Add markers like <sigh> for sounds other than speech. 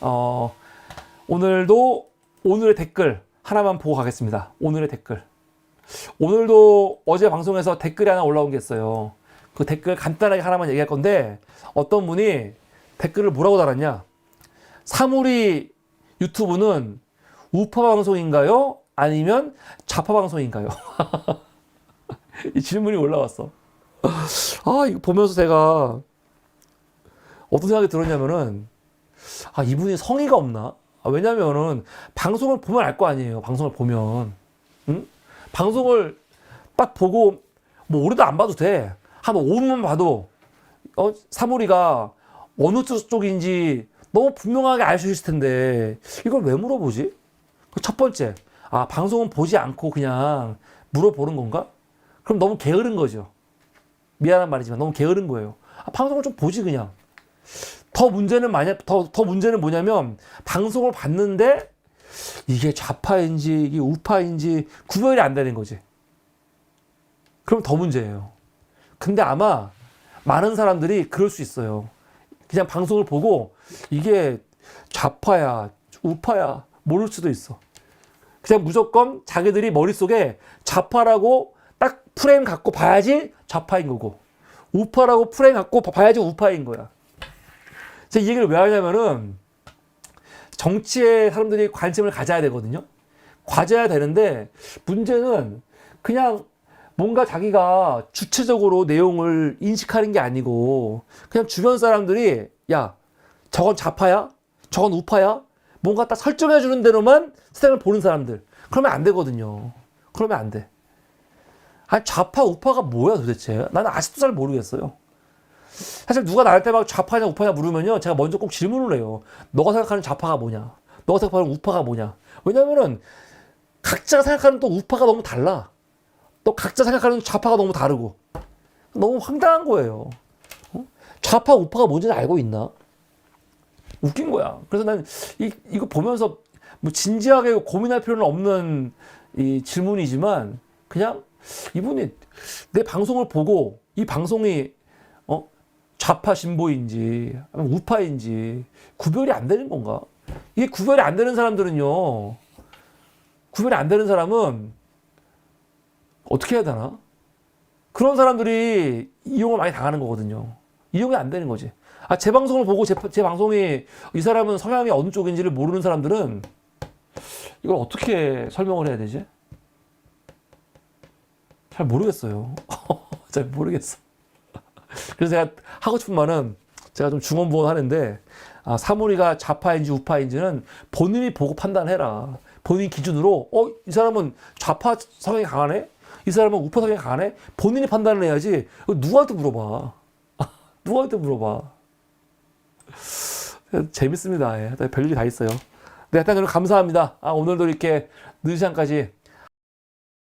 어, 오늘도 오늘의 댓글 하나만 보고 가겠습니다. 오늘의 댓글. 오늘도 어제 방송에서 댓글이 하나 올라온 게 있어요. 그 댓글 간단하게 하나만 얘기할 건데 어떤 분이 댓글을 뭐라고 달았냐? 사물이 유튜브는 우파 방송인가요? 아니면 좌파 방송인가요? <laughs> 이 질문이 올라왔어. 아, 이거 보면서 제가 어떤 생각이 들었냐면은 아, 이분이 성의가 없나? 아, 왜냐면은 방송을 보면 알 거 아니에요. 방송을 보면. 응? 방송을 딱 보고 뭐 오래도 안 봐도 돼. 한 5분만 봐도 어, 사물이가 어느 쪽인지 너무 분명하게 알 수 있을 텐데 이걸 왜 물어보지? 그첫 번째, 아 방송은 보지 않고 그냥 물어보는 건가? 그럼 너무 게으른 거죠. 미안한 말이지만 너무 게으른 거예요. 아, 방송을 좀 보지 그냥. 더 문제는 만약 더, 더 문제는 뭐냐면 방송을 봤는데 이게 좌파인지 이게 우파인지 구별이 안 되는 거지. 그럼 더 문제예요. 근데 아마 많은 사람들이 그럴 수 있어요. 그냥 방송을 보고 이게 좌파야, 우파야 모를 수도 있어. 그냥 무조건 자기들이 머릿속에 좌파라고 딱 프레임 갖고 봐야지 좌파인 거고 우파라고 프레임 갖고 봐야지 우파인 거야. 제가 이 얘기를 왜 하냐면은 정치에 사람들이 관심을 가져야 되거든요. 가져야 되는데 문제는 그냥 뭔가 자기가 주체적으로 내용을 인식하는 게 아니고 그냥 주변 사람들이 야 저건 좌파야? 저건 우파야? 뭔가 딱 설정해 주는 대로만 세상을 보는 사람들. 그러면 안 되거든요. 그러면 안돼. 아니 좌파 우파가 뭐야 도대체? 나는 아직도 잘 모르겠어요 사실 누가 나한테 막 좌파냐 우파냐 물으면요 제가 먼저 꼭 질문을 해요 너가 생각하는 좌파가 뭐냐 너가 생각하는 우파가 뭐냐 왜냐면은 각자가 생각하는 또 우파가 너무 달라 또 각자 생각하는 좌파가 너무 다르고 너무 황당한 거예요. 어? 좌파 우파가 뭔지는 알고 있나? 웃긴 거야. 그래서 난 이, 이거 보면서 뭐 진지하게 고민할 필요는 없는 이 질문이지만 그냥 이분이 내 방송을 보고 이 방송이 어 좌파 진보인지 우파인지 구별이 안 되는 건가? 이게 구별이 안 되는 사람들은요. 구별이 안 되는 사람은 어떻게 해야 되나? 그런 사람들이 이용을 많이 당하는 거거든요. 이용이 안 되는 거지. 아, 제 방송을 보고 제, 제 방송이 이 사람은 성향이 어느 쪽인지를 모르는 사람들은 이걸 어떻게 설명을 해야 되지? 잘 모르겠어요. <laughs> 잘 모르겠어. 그래서 제가 하고 싶은 말은 제가 좀 중언부언 하는데 아, 사물이가 좌파인지 우파인지는 본인이 보고 판단해라. 본인 기준으로 어, 이 사람은 좌파 성향이 강하네? 이 사람은 우파 성향이 강하네? 본인이 판단을 해야지. 누구한테 물어봐. <laughs> 누구한테 물어봐. 재밌습니다. 예. 별일이 다 있어요. 네, 오늘 감사합니다. 아, 오늘도 이렇게 늦은 시간까지